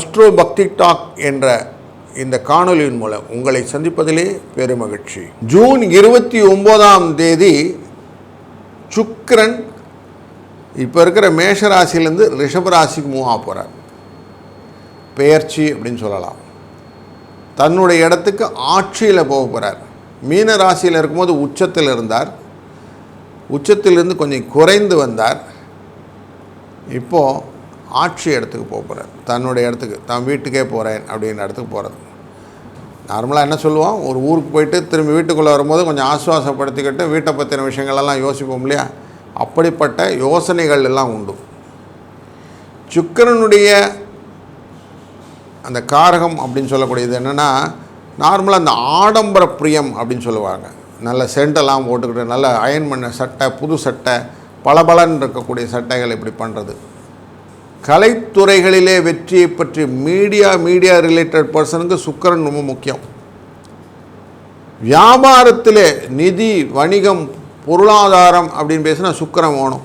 Astro பக்தி talk என்ற இந்த காணொலியின் மூலம் உங்களை சந்திப்பதிலே பெருமகிழ்ச்சி. ஜூன் இருபத்தி ஒம்போதாம் தேதி சுக்கரன் இப்போ இருக்கிற மேஷ ராசியிலேருந்து ரிஷப ராசிக்கு மூவ் ஆக போகிறார் பெயர்ச்சி அப்படின்னு சொல்லலாம். தன்னுடைய இடத்துக்கு ஆட்சியில் போக போகிறார் மீன ராசியில் இருக்கும்போது உச்சத்தில் இருந்தார். உச்சத்திலிருந்து கொஞ்சம் குறைந்து வந்தார். இப்போது ஆட்சி இடத்துக்கு போக போகிறார் தன்னுடைய இடத்துக்கு தான் வீட்டுக்கே போகிறேன் அப்படின்ற இடத்துக்கு போகிறது நார்மலாக என்ன சொல்லுவோம் ஒரு ஊருக்கு போயிட்டு திரும்பி வீட்டுக்குள்ளே வரும்போது கொஞ்சம் ஆசுவாசப்படுத்திக்கிட்டு வீட்டை பற்றின விஷயங்களெல்லாம் யோசிப்போம் இல்லையா? அப்படிப்பட்ட யோசனைகள் எல்லாம் உண்டு. சுக்கரனுடைய அந்த காரகம் அப்படின்னு சொல்லக்கூடியது என்னென்னா நார்மலாக அந்த ஆடம்பர பிரியம் அப்படின்னு சொல்லுவாங்க. நல்ல சென்டெல்லாம் போட்டுக்கிட்டு நல்ல அயன் பண்ண சட்டை புது சட்டை பளபளன்னு இருக்கக்கூடிய சட்டைகள் இப்படி பண்ணுறது கலைத்துறைகளிலே வெற்றியை பற்றி மீடியா மீடியா ரிலேட்டட் பர்சனுக்கு சுக்கரன் ரொம்ப முக்கியம். வியாபாரத்திலே நிதி வணிகம் பொருளாதாரம் அப்படின்னு பேசினா சுக்கரம் வேணும்.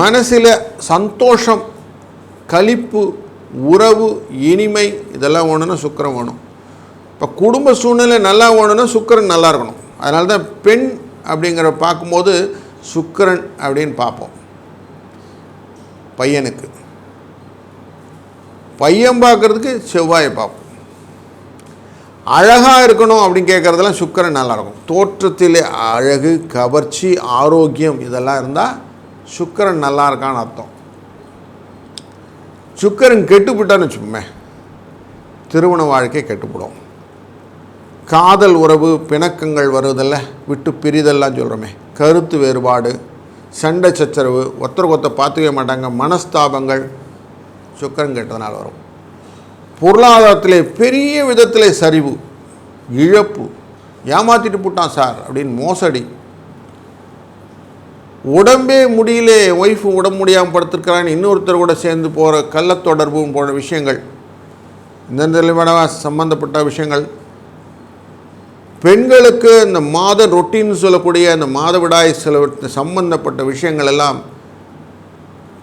மனசில் சந்தோஷம் களிப்பு உறவு இனிமை இதெல்லாம் வேணும்னா சுக்கரம் வேணும். இப்போ குடும்ப சூழ்நிலை நல்லா வேணும்னா சுக்கரன் நல்லா இருக்கணும். அதனால தான் பெண் அப்படிங்கிற பார்க்கும்போது சுக்கரன் அப்படின்னு பார்ப்போம். பையனுக்கு. பையன் பார்க்குறதுக்கு செவ்வாயை பார்ப்போம். அழகாக இருக்கணும் அப்படின்னு கேட்குறதெல்லாம் சுக்கரன் நல்லாயிருக்கும் தோற்றத்திலே அழகு கவர்ச்சி ஆரோக்கியம் இதெல்லாம் இருந்தால் சுக்கரன் நல்லா இருக்கான்னு அர்த்தம். சுக்கரன் கெட்டுப்பிட்டான்னு வச்சுக்கோமே திருமண வாழ்க்கை கெட்டுப்படும். காதல் உறவு பிணக்கங்கள் வருவதில்ல விட்டு பிரிதெல்லாம் சொல்கிறோமே கருத்து வேறுபாடு சண்டை சச்சரவு ஒருத்தருக்கு ஒருத்தர் பார்த்துக்கவே மாட்டாங்க மனஸ்தாபங்கள் சுக்கரம் கெட்டதுனால வரும். பொருளாதாரத்திலே பெரிய விதத்தில் சரிவு இழப்பு. ஏமாற்றிட்டு போட்டான் சார் அப்படின்னு மோசடி. உடம்பே முடியல ஒய்ஃபு உடம்பு முடியாமல் படுத்திருக்கிறான்னு இன்னொருத்தர் கூட சேர்ந்து போகிற கள்ளத்தொடர்பு போன்ற விஷயங்கள். இந்த நிலைமையான சம்மந்தப்பட்ட விஷயங்கள். பெண்களுக்கு இந்த மாத ரொட்டின்னு சொல்லக்கூடிய அந்த மாதவிடாய் சில சம்பந்தப்பட்ட விஷயங்கள் எல்லாம்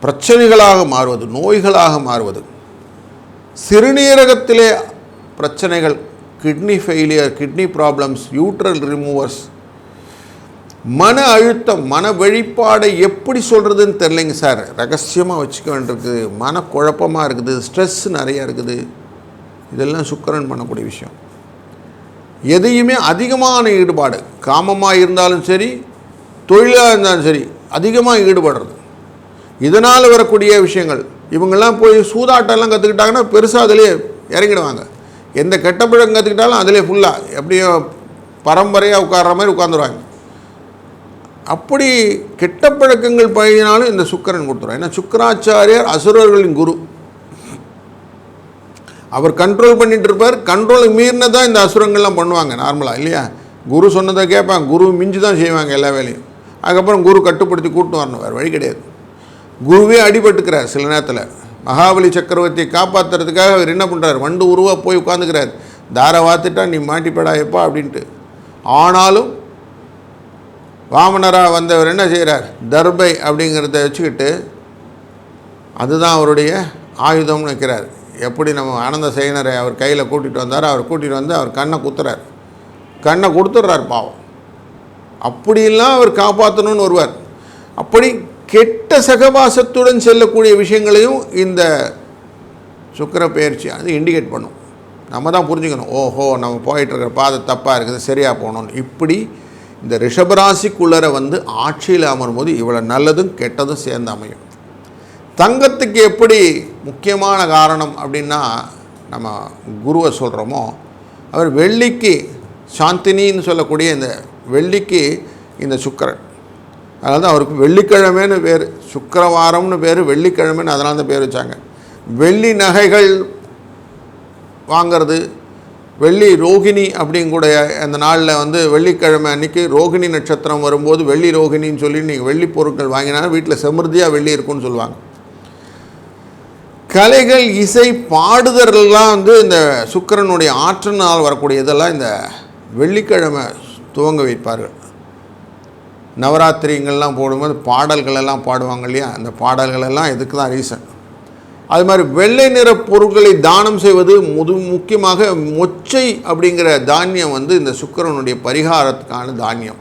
பிரச்சனைகளாக மாறுவது நோய்களாக மாறுவது. சிறுநீரகத்திலே பிரச்சனைகள் கிட்னி ஃபெயிலியர் கிட்னி ப்ராப்ளம்ஸ் யூட்ரல் ரிமூவர்ஸ் மன அழுத்தம் மன வெளிப்பாடை எப்படி சொல்கிறதுன்னு தெரிலைங்க சார். ரகசியமாக வச்சுக்க வேண்டியிருக்குது மன குழப்பமாக இருக்குது. ஸ்ட்ரெஸ் நிறையா இருக்குது. இதெல்லாம் சுக்கரன் பண்ணக்கூடிய விஷயம். எதையுமே அதிகமான ஈடுபாடு காமமாக இருந்தாலும் சரி தொழிலாக இருந்தாலும் சரி அதிகமாக ஈடுபடுறது. இதனால் வரக்கூடிய விஷயங்கள் இவங்கெல்லாம் போய் சூதாட்டம்லாம் கற்றுக்கிட்டாங்கன்னா பெருசாக அதிலே இறங்கிடுவாங்க. எந்த கெட்ட பழக்கம் கற்றுக்கிட்டாலும் அதிலே ஃபுல்லாக எப்படியோ பரம்பரையாக உட்கார்ற மாதிரி உட்காந்துருவாங்க அப்படி கெட்ட பழக்கங்கள் பழகினாலும் இந்த சுக்கரன் கொடுத்துருவாங்க ஏன்னா சுக்கராச்சாரியார் அசுரர்களின் குரு. அவர் கண்ட்ரோல் பண்ணிட்டு இருப்பார் கண்ட்ரோலுக்கு மீறினதான் இந்த அசுரங்கள்லாம் பண்ணுவாங்க நார்மலாக இல்லையா? குரு சொன்னதை கேட்பாங்க குரு மிஞ்சி தான் செய்வாங்க எல்லா வேலையும். அதுக்கப்புறம் குரு கட்டுப்படுத்தி கூட்டு வரணும் வேறு வழி கிடையாது. குருவே அடிபட்டுக்கிறார் சில நேரத்தில். மகாபலி சக்கரவர்த்தியை காப்பாற்றுறதுக்காக அவர் என்ன பண்ணுறார் வண்டு உருவாக போய் உட்காந்துக்கிறார் தாரை வாத்துட்டா நீ மாட்டிப்படா எப்பா? அப்படின்ட்டு. ஆனாலும் வாமனராக வந்தவர் என்ன செய்கிறார் தர்பை அப்படிங்கிறத வச்சுக்கிட்டு அதுதான் அவருடைய ஆயுதம்னு வைக்கிறார். எப்படி நம்ம ஆனந்த சேனரை அவர் கையில் கூட்டிகிட்டு வந்தார் அவர் கூட்டிகிட்டு வந்து அவர் கண்ணை குத்துறார். கண்ணை கொடுத்துட்றார் பாவம். அப்படியெல்லாம் அவர் காப்பாற்றணும்னு வருவார் அப்படி கெட்ட சகவாசத்துடன் செல்லக்கூடிய விஷயங்களையும் இந்த சுக்கர பயிற்சி அது இண்டிகேட் பண்ணும். நம்ம தான் புரிஞ்சுக்கணும். ஓஹோ நம்ம போயிட்டுருக்கிற பாதை தப்பாக இருக்குது சரியாக போகணும்னு. இப்படி இந்த ரிஷபராசிக்குள்ளரை வந்து ஆட்சியில் அமரும்போது இவ்வளோ நல்லதும் கெட்டதும் சேர்ந்து அமையும். தங்கத்துக்கு எப்படி முக்கியமான காரணம் அப்படின்னா நம்ம குருவை சொல்கிறோமோ அவர் வெள்ளிக்கு சாந்தினின்னு சொல்லக்கூடிய இந்த வெள்ளிக்கு இந்த சுக்கரன். அதாவது அவருக்கு வெள்ளிக்கிழமைன்னு பேர் சுக்கரவாரம்னு பேர் வெள்ளிக்கிழமைன்னு அதனால தான் பேர் வச்சாங்க. வெள்ளி நகைகள் வாங்கிறது வெள்ளி ரோகிணி அப்படிங்கூடைய அந்த நாளில் வந்து வெள்ளிக்கிழமை அன்றைக்கி ரோகிணி நட்சத்திரம் வரும்போது வெள்ளி ரோகிணின்னு சொல்லி நீங்கள் வெள்ளி பொருட்கள் வாங்கினாலும் வீட்டில் செமிருதியாக வெள்ளி இருக்கும்னு சொல்லுவாங்க. கலைகள் இசை பாடுதல்லாம் வந்து இந்த சுக்கரனுடைய ஆற்றனால் வரக்கூடிய இதெல்லாம் இந்த வெள்ளிக்கிழமை துவங்க வைப்பார்கள். நவராத்திரிங்கள்லாம் போடும்போது பாடல்கள் எல்லாம் பாடுவாங்க இல்லையா? அந்த பாடல்கள் எல்லாம் இதுக்கு தான் ரீசன் அது மாதிரி வெள்ளை நிற பொருட்களை தானம் செய்வது முது முக்கியமாக மொச்சை அப்படிங்கிற தானியம் வந்து இந்த சுக்கிரனுடைய பரிகாரத்துக்கான தானியம்.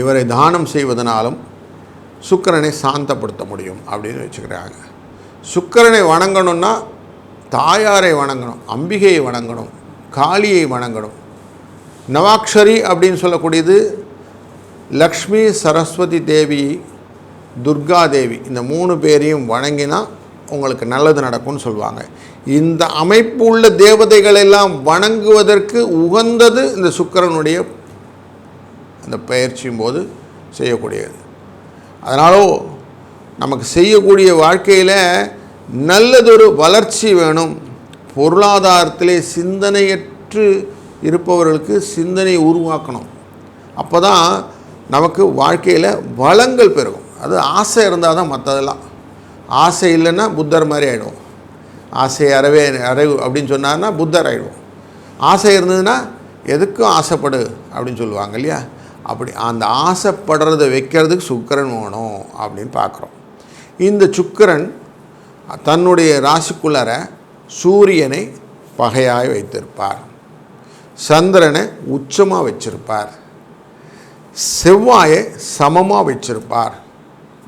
இவரை தானம் செய்வதனாலும் சுக்கரனை சாந்தப்படுத்த முடியும் அப்படின்னு வச்சுக்கிறாங்க. சுக்கரனை வணங்கணும்னா தாயாரை வணங்கணும் அம்பிகையை வணங்கணும் காளியை வணங்கணும். நவாக்ஷரி அப்படின்னு சொல்லக்கூடியது லக்ஷ்மி சரஸ்வதி தேவி துர்கா தேவி இந்த மூணு பேரையும் வணங்கினா உங்களுக்கு நல்லது நடக்கும்னு சொல்லுவாங்க. இந்த அமைப்பு உள்ள தேவதைகள் எல்லாம் வணங்குவதற்கு உகந்தது இந்த சுக்கரனுடைய அந்த பயிற்சியும் போது செய்யக்கூடியது. அதனாலோ நமக்கு செய்யக்கூடிய வாழ்க்கையில் நல்லதொரு வளர்ச்சி வேணும். பொருளாதாரத்திலே சிந்தனையற்று இருப்பவர்களுக்கு சிந்தனை உருவாக்கணும். அப்போ தான் நமக்கு வாழ்க்கையில் வளங்கள் பெருகும். அது ஆசை இருந்தால் தான் மற்றதெல்லாம் ஆசை இல்லைன்னா புத்தர் மாதிரி ஆகிடும் ஆசை அறவே அறைவு அப்படின்னு சொன்னார்னா புத்தர் ஆகிடும் ஆசை இருந்ததுன்னா எதுக்கும் ஆசைப்படு அப்படின்னு சொல்லுவாங்க இல்லையா? அப்படி அந்த ஆசைப்படுறதை வைக்கிறதுக்கு சுக்கரன் வேணும் அப்படின்னு பார்க்குறோம். இந்த சுக்கிரன் தன்னுடைய ராசிக்குள்ளார சூரியனை பகையாய் வைத்திருப்பார். சந்திரனை உச்சமாக வச்சிருப்பார். செவ்வாயை சமமாக வச்சிருப்பார்.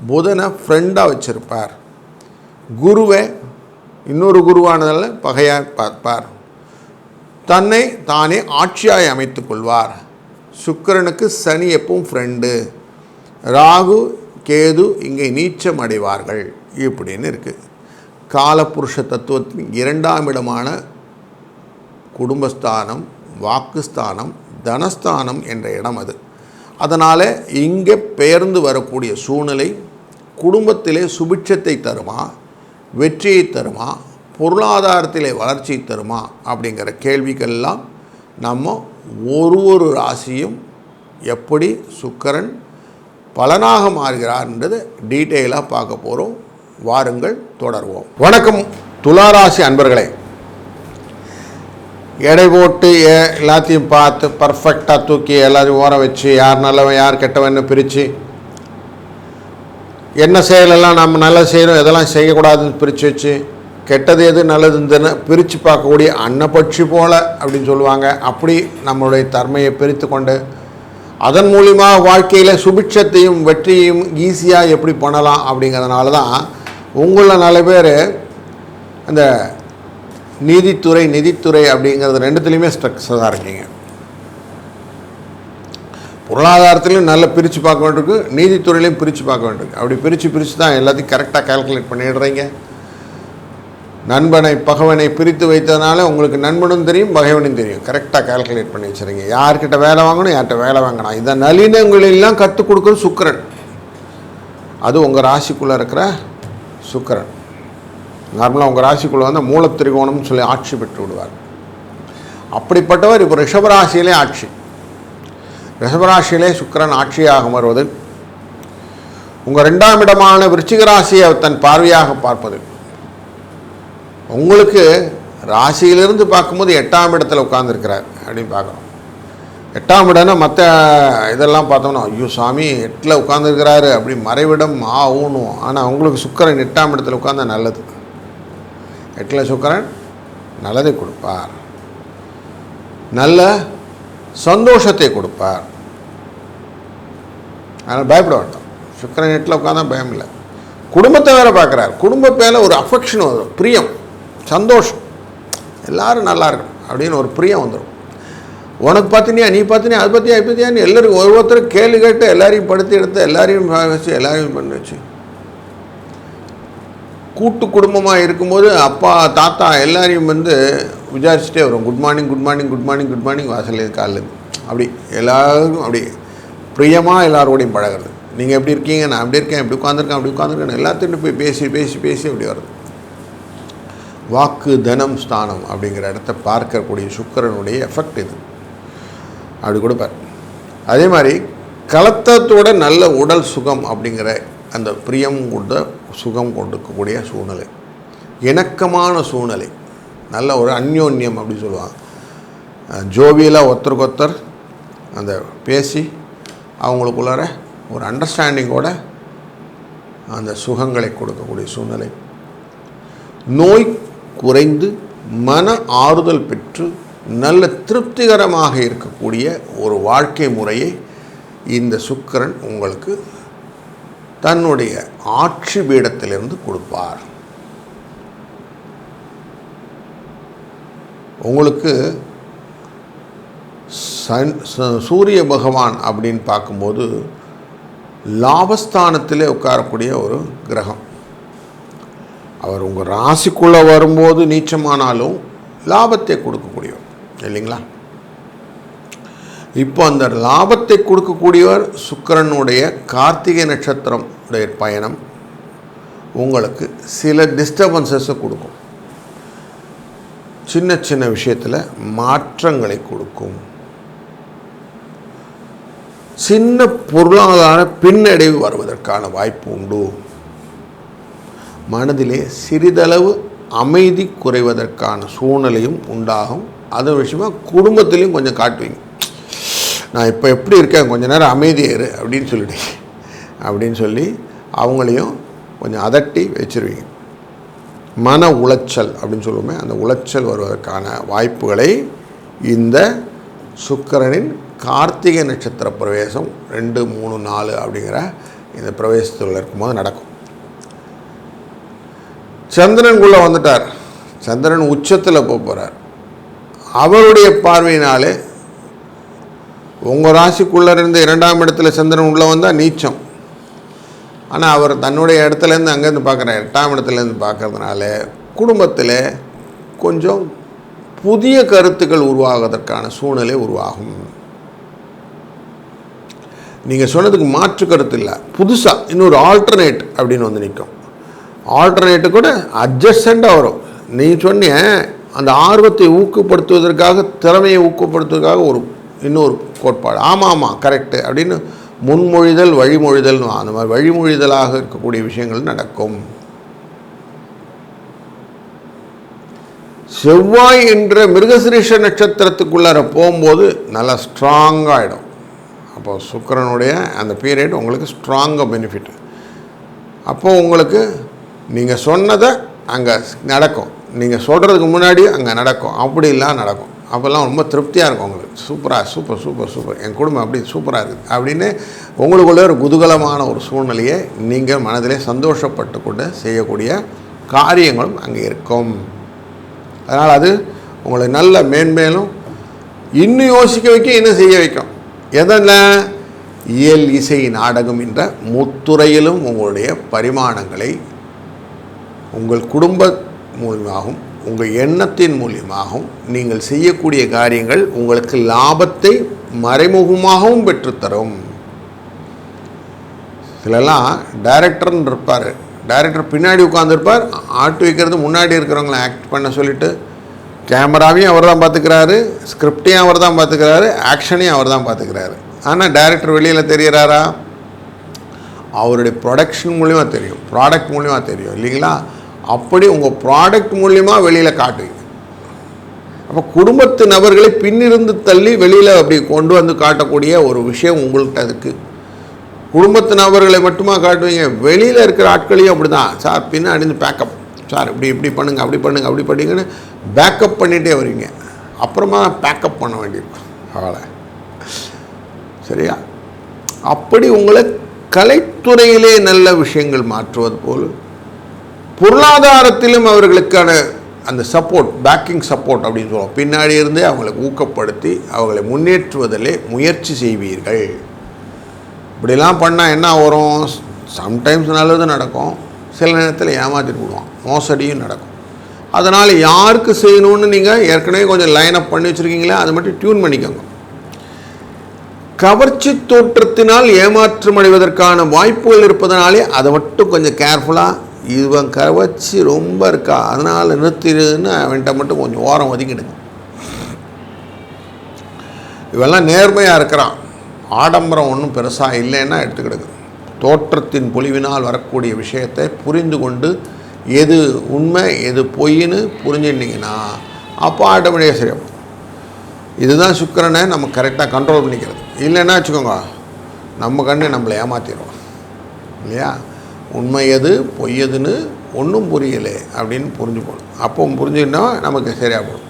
புதனை ஃப்ரெண்டாக வச்சிருப்பார். குருவை இன்னொரு குருவானதால் பகையாய் பார்ப்பார். தன்னை தானே ஆட்சியாய் அமைத்து கொள்வார். சுக்கிரனுக்கு சனி எப்பவும் ஃப்ரெண்டு ராகு கேது இங்கே நீச்சம் அடைவார்கள் இப்படின்னு இருக்குது காலப்புருஷ தத்துவத்தின் இரண்டாம் இடமான குடும்பஸ்தானம் வாக்குஸ்தானம் தனஸ்தானம் என்ற இடம் அது. அதனால் இங்கே பெயர்ந்து வரக்கூடிய சூழ்நிலை குடும்பத்திலே சுபிட்சத்தை தருமா வெற்றியை தருமா பொருளாதாரத்திலே வளர்ச்சி தருமா அப்படிங்கிற கேள்விக்கெல்லாம் நம்ம ஒரு ஒரு ராசியும் எப்படி சுக்கரன் பலனாக மாறுகிறார்ன்றது டீட்டெயிலாக பார்க்க போகிறோம் வாருங்கள் தொடர்வோம். வணக்கம் துளாராசி அன்பர்களே. எடை போட்டு எல்லாத்தையும் பார்த்து பர்ஃபெக்டாக தூக்கி எல்லாத்தையும் ஓர வச்சு யார் நல்லவன் யார் கெட்டவன்னு பிரித்து என்ன செயலெல்லாம் நம்ம நல்லா செய்யணும் எதெல்லாம் செய்யக்கூடாதுன்னு பிரித்து வச்சு கெட்டது எது நல்லதுன்னு பிரித்து பார்க்கக்கூடிய அன்னப்பட்சி போல் அப்படின்னு சொல்லுவாங்க. அப்படி நம்மளுடைய தன்மையை பிரித்து கொண்டு அதன் மூலிமா வாழ்க்கையில் சுபிட்சத்தையும் வெற்றியையும் ஈஸியாக எப்படி பண்ணலாம் அப்படிங்கிறதுனால தான் உங்களில் நல்ல பேர் அந்த நீதித்துறை நிதித்துறை அப்படிங்கிறது ரெண்டுத்துலேயுமே ஸ்ட்ரக்சராக இருக்கீங்க. பொருளாதாரத்திலையும் நல்லா பிரித்து பார்க்க வேண்டியிருக்கு நீதித்துறையிலையும் பிரித்து பார்க்க வேண்டியிருக்கு. அப்படி பிரித்து பிரித்து தான் எல்லாத்தையும் கரெக்டாக கால்குலேட் பண்ணிடுறீங்க. நண்பனை பகவனை பிரித்து வைத்ததுனால உங்களுக்கு நண்பனும் தெரியும் பகைவனும் தெரியும். கரெக்டாக கால்குலேட் பண்ணி வச்சுருங்க. யார்கிட்ட வேலை வாங்கணும் யார்கிட்ட வேலை வாங்கணும் இந்த நளினங்களெல்லாம் கற்றுக் கொடுக்குறது சுக்கிரன். அது உங்கள் ராசிக்குள்ளே இருக்கிற சுக்கிரன். நார்மலாக உங்கள் ராசிக்குள்ளே வந்து மூலத்திரிகோணம்னு சொல்லி ஆட்சி பெற்று விடுவார். அப்படிப்பட்டவர் இப்போ ரிஷபராசியிலே ஆட்சி. ரிஷபராசியிலே சுக்கிரன் ஆட்சியாக வருவது உங்கள் ரெண்டாம் இடமான விருச்சிக ராசியை தன் பார்வையாக பார்ப்பது உங்களுக்கு ராசியிலிருந்து பார்க்கும்போது எட்டாம் இடத்துல உட்காந்துருக்கிறார் அப்படின்னு பார்க்குறோம் எட்டாம் இடம்னா மற்ற இதெல்லாம் பார்த்தோம்னா ஐயோ சாமி எட்டில் உட்காந்துருக்கிறாரு அப்படி மறைவிடம் ஆ ஆனால் உங்களுக்கு சுக்கரன் எட்டாம் இடத்துல உட்காந்தா நல்லது. எட்டில் சுக்கரன் நல்லதை கொடுப்பார். நல்ல சந்தோஷத்தை கொடுப்பார். அதனால் பயப்பட வேண்டாம். சுக்கரன் எட்டில் உட்காந்தா பயம் இல்லை. குடும்பத்தை வேறு பார்க்குறாரு. குடும்ப பேரில் ஒரு அஃபெக்ஷன் வரும் பிரியம். சந்தோஷம். எல்லாரும் நல்லா இருக்கணும் அப்படின்னு ஒரு பிரியம் வந்துடும் உனக்கு பார்த்தினியா நீ பார்த்தினியா அது பற்றியா இது பற்றியான்னு ஒரு ஒவ்வொருத்தரும் கேள்வி கேட்டு எல்லாரையும் படுத்தி எடுத்து எல்லாரையும் வச்சு எல்லாரையும் பண்ணி வச்சு. கூட்டு குடும்பமாக இருக்கும்போது அப்பா தாத்தா எல்லாரையும் வந்து விசாரிச்சுட்டே வரும். Good morning good morning good morning good morning வாசல் காலையில் அப்படி எல்லாருக்கும் அப்படி பிரியமாக எல்லாரோடையும் பழகிறது. நீங்கள் எப்படி இருக்கீங்க? நான் அப்படி இருக்கேன்? இப்படி உட்காந்துருக்கேன் அப்படி உட்காந்துருக்கேன் எல்லாத்தையும் போய் பேசி பேசி பேசி அப்படி வருது வாக்கு தனம் ஸ்தானம் அப்படிங்கிற இடத்த பார்க்கக்கூடிய சுக்கரனுடைய எஃபெக்ட் இது. அப்படி கொடுப்பார். அதே மாதிரி கலத்தத்தோட நல்ல உடல் சுகம் அப்படிங்கிற அந்த பிரியம் கொண்ட சுகம் கொடுக்கக்கூடிய சூழ்நிலை. இணக்கமான சூழ்நிலை. நல்ல ஒரு அந்யோன்யம் அப்படி சொல்லுவாங்க. ஜோவியலாக ஒருத்தருக்கு ஒருத்தர் அந்த பேசி அவங்களுக்குள்ளார ஒரு அண்டர்ஸ்டாண்டிங்கோட அந்த சுகங்களை கொடுக்கக்கூடிய சூழ்நிலை. நோய் குறைந்து மன ஆறுதல் பெற்று நல்ல திருப்திகரமாக இருக்கக்கூடிய ஒரு வாழ்க்கை முறையை இந்த சுக்கிரன் உங்களுக்கு தன்னுடைய ஆட்சி பீடத்திலிருந்து கொடுப்பார். உங்களுக்கு சன் ச- சூரிய பகவான் அப்படின்னு பார்க்கும்போது லாபஸ்தானத்திலே உட்காரக்கூடிய ஒரு கிரகம். அவர் உங்கள் ராசிக்குள்ளே வரும்போது நீச்சமானாலும் லாபத்தை கொடுக்கக்கூடியவர். இல்லைங்களா? இப்போ அந்த லாபத்தை கொடுக்கக்கூடியவர் சுக்கிரனுடைய கார்த்திகை நட்சத்திரம் உடைய பயணம் உங்களுக்கு சில டிஸ்டர்பன்சஸை கொடுக்கும். சின்ன சின்ன விஷயத்தில் மாற்றங்களை கொடுக்கும். சின்ன பொருளாதார பின்னடைவு வருவதற்கான வாய்ப்பு உண்டு. மனதிலே சிறிதளவு அமைதி குறைவதற்கான சூழ்நிலையும் உண்டாகும். அது விஷயமா குடும்பத்திலையும் கொஞ்சம் காட்டுவீங்க. நான் இப்போ எப்படி இருக்கேன்? கொஞ்ச நேரம் அமைதியா இரு அப்படின்னு சொல்லிட்டு அப்படின்னு சொல்லி அவங்களையும் கொஞ்சம் அதட்டி வச்சிருவீங்க. மன உளைச்சல் அப்படின்னு சொல்லுவோமே அந்த உளைச்சல் வருவதற்கான வாய்ப்புகளை இந்த சுக்கிரனின் கார்த்திகை நட்சத்திர பிரவேசம் ரெண்டு மூணு நாலு அப்படிங்கிற இந்த பிரவேசத்தில் இருக்கும்போது நடக்கும். சந்திரனுக்குள்ளே வந்துட்டார். சந்திரன் உச்சத்தில் போக போகிறார் அவருடைய பார்வையினாலே உங்கள் ராசிக்குள்ளே இருந்து இரண்டாம் இடத்துல சந்திரன் உள்ளே வந்தால் நீச்சம். ஆனால் அவர் தன்னுடைய இடத்துலேருந்து அங்கேருந்து பார்க்குறேன் எட்டாம் இடத்துலேருந்து பார்க்கறதுனால குடும்பத்தில் கொஞ்சம் புதிய கருத்துக்கள் உருவாவதற்கான சூழ்நிலை உருவாகும். நீங்கள் சொன்னதுக்கு மாற்று கருத்து இல்லை. புதுசாக இன்னொரு ஆல்டர்னேட் அப்படின்னு வந்து நிற்கும். ஆல்டர்னேட்டு கூட அட்ஜஸ்டண்ட்டாக வரும். நீ சொன்ன அந்த ஆர்வத்தை ஊக்கப்படுத்துவதற்காக திறமையை ஊக்கப்படுத்துவதற்காக ஒரு இன்னொரு கோட்பாடு. ஆமாம் ஆமாம் கரெக்டு அப்படின்னு முன்மொழிதல் வழிமொழிதல்னு அந்த மாதிரி வழிமொழிதலாக இருக்கக்கூடிய விஷயங்கள் நடக்கும். செவ்வாய் என்ற மிருகசிரீஷ நட்சத்திரத்துக்குள்ளார போகும்போது நல்லா ஸ்ட்ராங்காகிடும் அப்போ சுக்கிரனுடைய அந்த பீரியட் உங்களுக்கு ஸ்ட்ராங்காக பெனிஃபிட் அப்போது உங்களுக்கு நீங்கள் சொன்னதை அங்கே நடக்கும். நீங்கள் சொல்கிறதுக்கு முன்னாடி அங்கே நடக்கும். அப்படிலாம் நடக்கும். அப்போல்லாம் ரொம்ப திருப்தியாக இருக்கும் உங்களுக்கு. சூப்பராக சூப்பர் சூப்பர் சூப்பர். என் குடும்பம் அப்படி சூப்பராக இருக்குது அப்படின்னு உங்களுக்குள்ளே ஒரு குதூகலமான ஒரு சூழ்நிலையை நீங்கள் மனதிலே சந்தோஷப்பட்டு கொண்டு செய்யக்கூடிய காரியங்களும் அங்கே இருக்கும். அதனால் அது உங்களை நல்ல மேன்மேலும் இன்னும் யோசிக்க வைக்க இன்னும் செய்ய வைக்கும். எதென்ன? இயல் இசை நாடகம் என்ற முத்துறையிலும் உங்களுடைய பரிமாணங்களை உங்கள் குடும்ப மூலியமாகவும் உங்கள் எண்ணத்தின் மூலியமாகவும் நீங்கள் செய்யக்கூடிய காரியங்கள் உங்களுக்கு லாபத்தை மறைமுகமாகவும் பெற்றுத்தரும். சிலலாம் டைரக்டர்னு இருப்பார். டைரக்டர் பின்னாடி உட்காந்துருப்பார் ஆட்டு வைக்கிறது முன்னாடி இருக்கிறவங்கள ஆக்ட் பண்ண சொல்லிட்டு கேமராவையும் அவர் தான் பார்த்துக்கிறாரு ஸ்கிரிப்டையும் அவர் தான் பார்த்துக்கிறாரு ஆக்ஷனையும் அவர் தான் பார்த்துக்கிறாரு. ஆனால் டைரக்டர் வெளியில் தெரிகிறாரா அவருடைய ப்ரொடக்ஷன் மூலிமா தெரியும் ப்ராடக்ட் மூலிமா தெரியும் இல்லைங்களா? அப்படி உங்கள் ப்ராடக்ட் மூலியமாக வெளியில் காட்டுவீங்க அப்போ குடும்பத்து நபர்களை பின்னிருந்து தள்ளி வெளியில் அப்படி கொண்டு வந்து காட்டக்கூடிய ஒரு விஷயம் உங்கள்கிட்ட இருக்குது குடும்பத்து நபர்களை மட்டுமா காட்டுவீங்க? வெளியில் இருக்கிற ஆட்களையும் அப்படி தான் சார் பின்னாடி இருந்து பேக்கப் சார் இப்படி இப்படி பண்ணுங்கள் அப்படி பண்ணுங்கள் அப்படி பண்ணுங்கன்னு பேக்கப் பண்ணிகிட்டே வருவீங்க அப்புறமா பேக்கப் பண்ண வேண்டியிருக்கும் அவளை சரியா? அப்படி உங்களை கலைத்துறையிலே நல்ல விஷயங்கள் மாற்றுவது போல் பொருளாதாரத்திலும் அவர்களுக்கான அந்த சப்போர்ட் பேக்கிங் சப்போர்ட் அப்படின்னு சொல்லுவோம். பின்னாடி இருந்தே அவங்களை ஊக்கப்படுத்தி அவங்களை முன்னேற்றுவதிலே முயற்சி செய்வீர்கள். இப்படிலாம் பண்ணால் என்ன வரும்? சம்டைம்ஸ் நல்லது நடக்கும். சில நேரத்தில் ஏமாற்றிட்டு விடுவான் மோசடியும் நடக்கும். அதனால் யாருக்கு செய்யணும்னு நீங்கள் ஏற்கனவே கொஞ்சம் லைன் அப் பண்ணி வச்சுருக்கீங்களா அதை மட்டும் டியூன் பண்ணிக்கோங்க. கவர்ச்சி தோற்றத்தினால் ஏமாற்றம் அடைவதற்கான வாய்ப்புகள் இருப்பதனாலே அதை மட்டும் கொஞ்சம் கேர்ஃபுல்லாக இவன் கவச்சி ரொம்ப இருக்கா? அதனால் நிறுத்திடுன்னு அவன்கிட்ட மட்டும் கொஞ்சம் ஓரம் ஒதுக்கிடுங்க. இவெல்லாம் நேர்மையாக இருக்கிறான். ஆடம்பரம் ஒன்றும் பெருசாக இல்லைன்னா எடுத்துக்கிடுங்க. தோற்றத்தின் பொலிவினால் வரக்கூடிய விஷயத்தை புரிந்து கொண்டு எது உண்மை எது பொய்ன்னு புரிஞ்சுட்டிங்கன்னா அப்போ ஆட்டோமேட்டிக்காக சரியாகும் இதுதான் சுக்கரனை நம்ம கரெக்டாக கண்ட்ரோல் பண்ணிக்கிறது. இல்லைன்னா வச்சுக்கோங்க நம்ம கண்ணு நம்மளை ஏமாற்றிடுவோம் இல்லையா? உண்மையது பொய்யதுன்னு ஒன்றும் புரியலை அப்படின்னு புரிஞ்சுக்கணும். அப்போ புரிஞ்சுக்கிட்டா நமக்கு சரியாக போடும்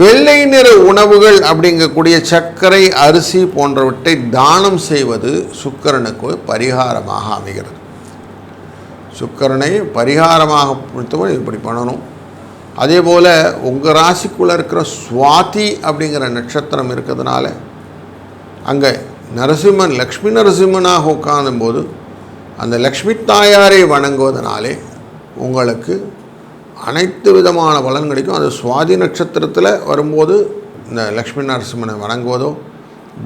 வெள்ளை நிற உணவுகள் அப்படிங்கக்கூடிய சர்க்கரை அரிசி போன்றவற்றை தானம் செய்வது சுக்கரனுக்கு பரிகாரமாக அமைகிறது. சுக்கரனை பரிகாரமாக பொறுத்தவரை இப்படி பண்ணணும். அதே போல் உங்கள் ராசிக்குள்ளே இருக்கிற சுவாதி அப்படிங்கிற நட்சத்திரம் இருக்கிறதுனால அங்கே நரசிம்மன் லக்ஷ்மி நரசிம்மனாக உட்காரும்போது அந்த லக்ஷ்மி தாயாரை வணங்குவதனாலே உங்களுக்கு அனைத்து விதமான பலன் கிடைக்கும். அது சுவாதி நட்சத்திரத்தில் வரும்போது இந்த லக்ஷ்மி நரசிம்மனை வணங்குவதோ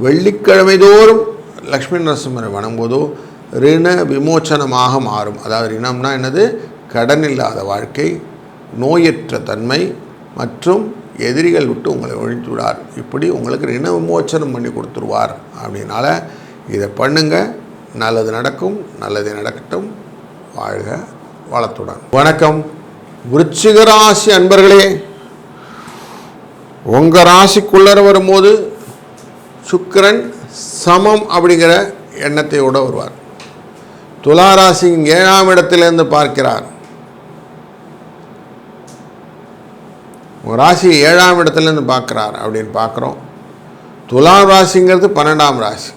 வெள்ளிக்கிழமை தோறும் லக்ஷ்மி நரசிம்மனை வணங்குவதோ ரிண விமோச்சனமாக மாறும். அதாவது ரிணம்னா என்னது? கடன் இல்லாத வாழ்க்கை நோயற்ற தன்மை மற்றும் எதிரிகள் விட்டு உங்களை ஒழித்து விடார் இப்படி உங்களுக்கு ரிண விமோச்சனம் பண்ணி கொடுத்துருவார். அப்படின்னால இதை பண்ணுங்கள் நல்லது நடக்கும் நல்லது நடக்கட்டும். வாழ்க வளத்துடன். வணக்கம். விருச்சிக ராசி அன்பர்களே உங்கள் ராசிக்குள்ளர வரும்போது சுக்கரன் சமம் அப்படிங்கிற எண்ணத்தையோடு வருவார். துலா ராசி ஏழாம் இடத்திலிருந்து பார்க்கிறார். உங்கள் ராசி ஏழாம் இடத்துலேருந்து பார்க்குறார் அப்படின்னு பார்க்குறோம். துலாம் ராசிங்கிறது பன்னெண்டாம் ராசி.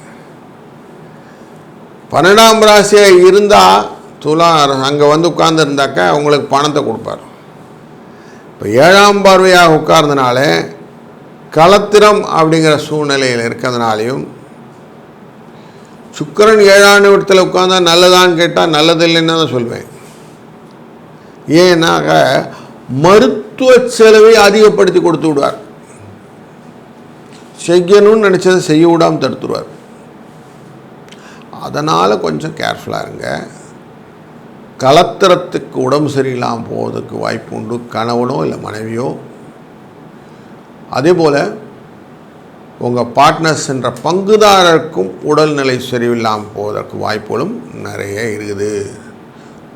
பன்னெண்டாம் ராசியாக இருந்தால் துலா அங்கே வந்து உட்கார்ந்துருந்தாக்கா உங்களுக்கு பணத்தை கொடுப்பார். இப்போ ஏழாம் பார்வையாக உட்கார்ந்தனால கலத்திரம் அப்படிங்கிற சூழ்நிலையில் இருக்கிறதுனாலையும் சுக்கிரன் ஏழாம் இடத்துல உட்காந்தா நல்லதான்னு கேட்டால் நல்லதில்லைன்னு தான் சொல்வேன். ஏன்னாக்க மருத்துவ செலவை அதிகப்படுத்தி கொடுத்து விடுவார். செய்யணும்னு நினச்சதை செய்ய விடாமல் தடுத்துடுவார் அதனால் கொஞ்சம் கேர்ஃபுல்லாக இருங்க. கலத்திரத்துக்கு உடம்பு சரியில்லாமல் போவதற்கு வாய்ப்பு உண்டு. கணவனோ இல்லை மனைவியோ. அதே போல் உங்கள் பார்ட்னர்ஸ் என்ற பங்குதாரருக்கும் உடல்நிலை சரியில்லாமல் போவதற்கு வாய்ப்புகளும் நிறைய இருக்குது.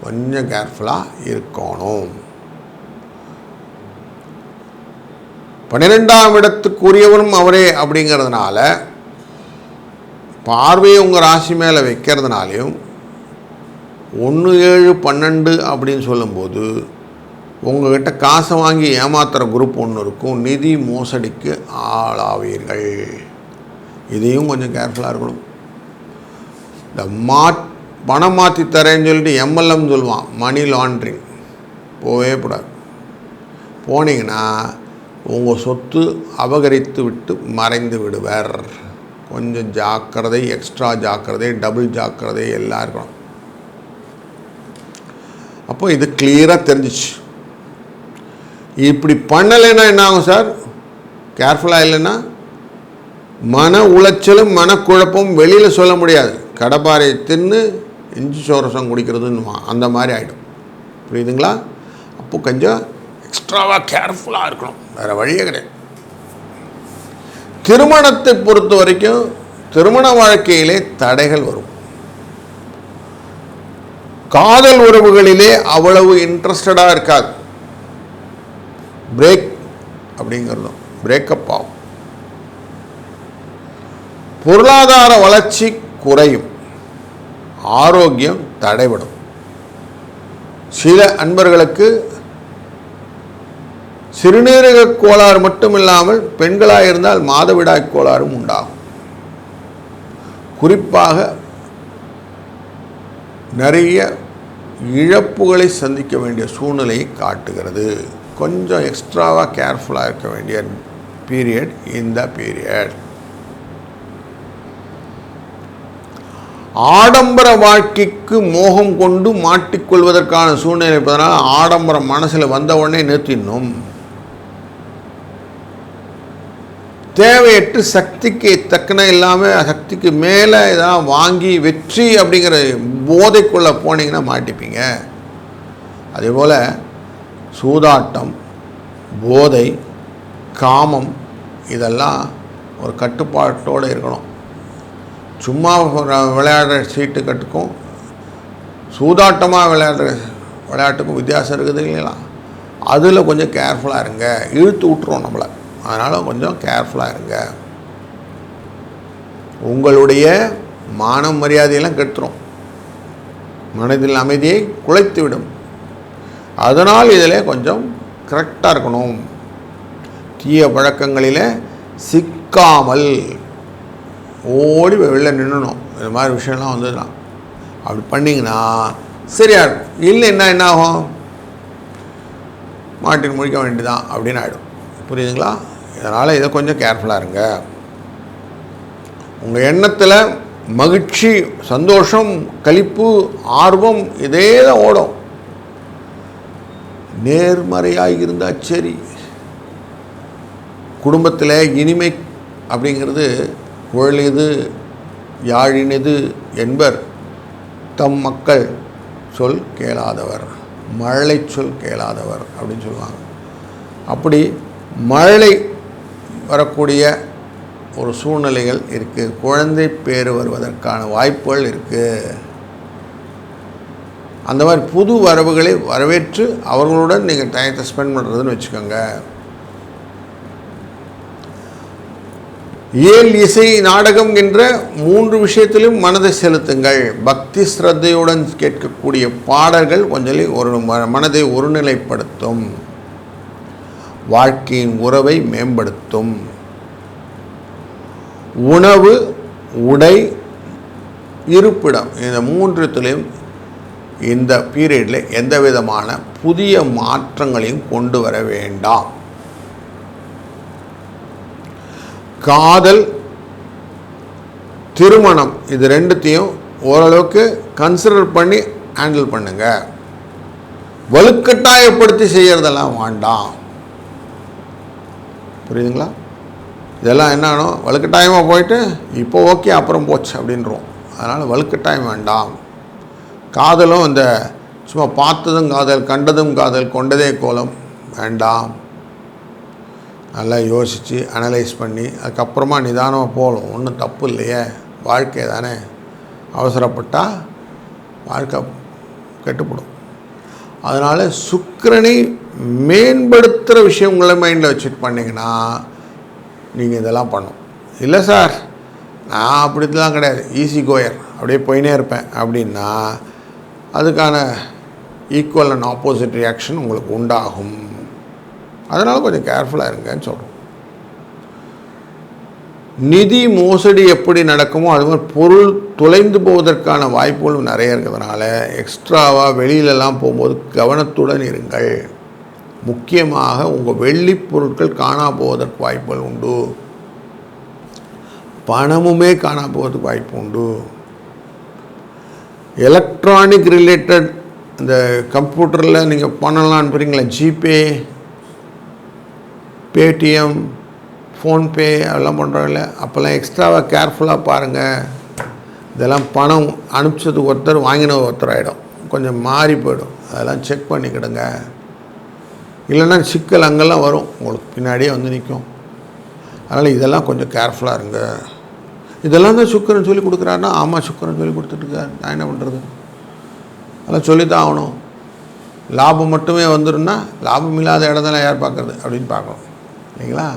கொஞ்சம் கேர்ஃபுல்லாக இருக்கணும். பன்னிரெண்டாம் இடத்துக்குரியவனும் அவரே அப்படிங்கிறதுனால பார்வையை உங்கள் ராசி மேலே வைக்கிறதுனாலையும் ஒன்று ஏழு பன்னெண்டு அப்படின்னு சொல்லும்போது உங்கள்கிட்ட காசை வாங்கி ஏமாத்துகிற குரூப் ஒன்று இருக்கும். நிதி மோசடிக்கு ஆளாவீர்கள். இதையும் கொஞ்சம் கேர்ஃபுல்லாக இருக்கணும். இந்த மா பணம் மாற்றி தரேன்னு சொல்லிட்டு எம்எல்எம் சொல்லுவான். மணி லாண்ட்ரிங் போவே கூடாது. போனீங்கன்னா உங்கள் சொத்து அபகரித்து விட்டு மறைந்து விடுவர். கொஞ்சம் ஜாக்கிரதை எக்ஸ்ட்ரா ஜாக்கிரதை டபுள் ஜாக்கிரதை எல்லாம் இருக்கணும். அப்போ இது கிளியராக தெரிஞ்சிச்சு. இப்படி பண்ணலைன்னா என்ன ஆகும் சார்? கேர்ஃபுல்லாக இல்லைன்னா மன உளைச்சலும் மனக்குழப்பமும் வெளியில் சொல்ல முடியாது. கடப்பாறையை தின்னு இஞ்சி சோரசம் குடிக்கிறதுன்னு அந்த மாதிரி ஆகிடும் புரியுதுங்களா? அப்போ கொஞ்சம் எக்ஸ்ட்ராவாக கேர்ஃபுல்லாக இருக்கணும். வேறு வழியே கிடையாது. திருமணத்தை பொறுத்த வரைக்கும் திருமண வாழ்க்கையிலே தடைகள் வரும். காதல் உறவுகளிலே அவ்வளவு இன்ட்ரெஸ்டடாக இருக்காது. பிரேக் அப்படிங்கிறதும் பிரேக்கப் ஆகும். பொருளாதார வளர்ச்சி குறையும். ஆரோக்கியம் தடைபடும். சில அன்பர்களுக்கு சிறுநீரக கோளாறு மட்டும் இல்லாமல் பெண்களாக இருந்தால் மாதவிடாய் கோளாறும் உண்டாகும். குறிப்பாக நிறைய இழப்புகளை சந்திக்க வேண்டிய சூழ்நிலையை காட்டுகிறது. கொஞ்சம் எக்ஸ்ட்ராவாக கேர்ஃபுல்லாக இருக்க வேண்டிய பீரியட் இந்த பீரியட் ஆடம்பர வாழ்க்கைக்கு மோகம் கொண்டு மாட்டிக்கொள்வதற்கான சூழ்நிலை இருப்பதனால் ஆடம்பரம் மனசில் வந்த உடனே நிறுத்திடணும். தேவையற்று சக்திக்கு தக்கன இல்லாமல் சக்திக்கு மேலே ஏதாவது வாங்கி வெற்றி அப்படிங்கிற போதைக்குள்ளே போனீங்கன்னா மாட்டிப்பீங்க. அதே போல் சூதாட்டம் போதை காமம் இதெல்லாம் ஒரு கட்டுப்பாட்டோடு இருக்கணும். சும்மா விளையாடுற சீட்டு கட்டுக்கும் சூதாட்டமாக விளையாடுற விளையாட்டுக்கும் வித்தியாசம் இருக்குது இல்லைங்களா? அதில் கொஞ்சம் கேர்ஃபுல்லாக இருங்க. இழுத்து விட்டுருவோம் நம்மளை. அதனால் கொஞ்சம் கேர்ஃபுல்லாக இருங்க. உங்களுடைய மானம் மரியாதையெல்லாம் கெட்டுரும் மனதில் அமைதியை குலைத்துவிடும் அதனால் இதில் கொஞ்சம் கரெக்டாக இருக்கணும். தீய பழக்கங்களில் சிக்காமல் ஓடி வெளில நின்னணும். இந்த மாதிரி விஷயம்லாம் வந்துடலாம் அப்படி பண்ணிங்கன்னா சரியா இருக்கும். இல்லைன்னா என்ன ஆகும் மாட்டின் முழிக்க வேண்டியதான் அப்படின்னு ஆகிடும் புரியுதுங்களா? இதனால் இதை கொஞ்சம் கேர்ஃபுல்லாக இருங்க. உங்கள் எண்ணத்தில் மகிழ்ச்சி சந்தோஷம் களிப்பு ஆர்வம் இதே தான் ஓடும். நேர்மறையாக இருந்தால் சரி. குடும்பத்தில் இனிமை அப்படிங்கிறது குழலிது யாழினது என்பர் தம் மக்கள் சொல் கேளாதவர் மழலை சொல் கேளாதவர் அப்படின்னு சொல்லுவாங்க. அப்படி மழலை வரக்கூடிய ஒரு சூழ்நிலைகள் இருக்குது குழந்தை பேர் வருவதற்கான வாய்ப்புகள் இருக்குது அந்த மாதிரி புது வரவுகளை வரவேற்று அவர்களுடன் நீங்கள் டயத்தை ஸ்பெண்ட் பண்ணுறதுன்னு வச்சுக்கோங்க. இயல் இசை நாடகம் என்ற மூன்று விஷயத்திலும் மனதை செலுத்துங்கள். பக்தி ஸ்ரத்தையுடன் கேட்கக்கூடிய பாடல்கள் கொஞ்சம் ஒரு மனதை ஒருநிலைப்படுத்தும். வாழ்க்கையின் உறவை மேம்படுத்தும். உணவு உடை இருப்பிடம் இந்த மூன்றுத்திலையும் இந்த பீரியடில் எந்த விதமான புதிய மாற்றங்களையும் கொண்டு வர வேண்டாம். காதல் திருமணம் இது ரெண்டுத்தையும் ஓரளவுக்கு கன்சிடர் பண்ணி ஹேண்டில் பண்ணுங்கள் வலுக்கட்டாயப்படுத்தி செய்கிறதெல்லாம் வேண்டாம். புரியுதுங்களா? இதெல்லாம் என்ன வலுக்கட்டாயமாக போயிட்டு இப்போ ஓகே அப்புறம் போச்சு அப்படின்றோம் அதனால் வலுக்கட்டாயம் வேண்டாம். காதலும் இந்த சும்மா பார்த்ததும் காதல் கண்டதும் காதல் கொண்டதே கோலம் வேண்டாம். நல்லா யோசித்து அனலைஸ் பண்ணி அதுக்கப்புறமா நிதானமாக போகணும். ஒன்றும் தப்பு இல்லையே. வாழ்க்கை தானே. அவசரப்பட்டால் வாழ்க்கை கெட்டுப்படும். அதனால் சுக்கரனை மேம்படுத்துகிற விஷயம் உங்களை மைண்டில் வச்சுட்டு பண்ணிங்கன்னா நீங்கள் இதெல்லாம் பண்ணும். இல்லை சார் நான் அப்படிலாம் கிடையாது. ஈஸி கோயர் அப்படியே போயினே இருப்பேன். அப்படின்னா அதுக்கான ஈக்குவல் அண்ட் ஆப்போசிட் ரியாக்ஷன் உங்களுக்கு உண்டாகும். அதனால் கொஞ்சம் கேர்ஃபுல்லாக இருங்கன்னு சொல்கிறோம் நிதி மோசடி எப்படி நடக்குமோ அது மாதிரி பொருள் தொலைந்து போவதற்கான வாய்ப்புகளும் நிறைய இருக்கிறதுனால எக்ஸ்ட்ராவாக வெளியிலலாம் போகும்போது கவனத்துடன் இருங்கள். முக்கியமாக உங்கள் வெள்ளி பொருட்கள் காணா போவதற்கு வாய்ப்புகள் உண்டு. பணமுமே காணா போவதற்கு வாய்ப்பு உண்டு. எலக்ட்ரானிக் ரிலேட்டட் இந்த கம்ப்யூட்டரில் நீங்கள் பணம்லாம் அனுப்புகிறீங்களா ஜிபே பேடிஎம் ஃபோன்பே அதெல்லாம் பண்ணுறாங்கல்ல அப்போல்லாம் எக்ஸ்ட்ராவாக கேர்ஃபுல்லாக பாருங்கள் இதெல்லாம் பணம் அனுப்பிச்சது ஒருத்தர் வாங்கின ஒருத்தர் ஆகிடும் கொஞ்சம் மாறி போயிடும். அதெல்லாம் செக் பண்ணிக்கிடுங்க. இல்லைன்னா சிக்கல் அங்கெல்லாம் வரும். உங்களுக்கு பின்னாடியே வந்து நிற்கும். அதனால் இதெல்லாம் கொஞ்சம் கேர்ஃபுல்லாக இருங்க. இதெல்லாம் தான் சுக்கரன் சொல்லி கொடுக்குறாருன்னா ஆமாம் சுக்கரன் சொல்லி கொடுத்துட்ருக்காரு நான் என்ன பண்ணுறது அதெல்லாம் சொல்லி தான் ஆகணும். லாபம் மட்டுமே வந்துருன்னா லாபம் இல்லாத இடத்துல யார் பார்க்குறது? அப்படின்னு பார்க்கணும். இல்லைங்களா?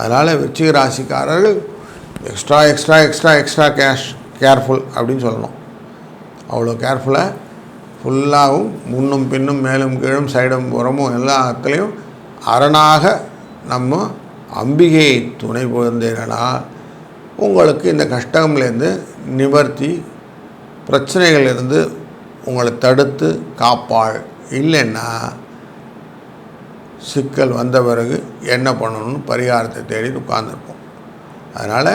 அதனால் வெற்றிக ராசிக்காரர்கள் extra extra extra extra cash careful அப்படின்னு சொல்லணும். அவ்வளோ கேர்ஃபுல்லாக ஃபுல்லாகவும் முன்னும் பின்னும் மேலும் கீழும் சைடும் புறமும் எல்லாத்துலேயும் அரணாக நம்ம அம்பிகையை துணை புரிந்தீர்களால் உங்களுக்கு இந்த கஷ்டங்கள்லேருந்து நிவர்த்தி பிரச்சனைகள்லேருந்து உங்களை தடுத்து காப்பாள். இல்லைன்னா சிக்கல் வந்த பிறகு என்ன பண்ணணும்னு பரிகாரத்தை தேடி உட்கார்ந்துருப்போம். அதனால்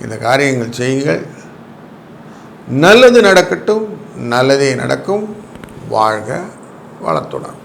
இந்த காரியங்கள் செய்யுங்கள். நல்லது நடக்கட்டும். நல்லதே நடக்கும். வாழ்க வளத்துடன்.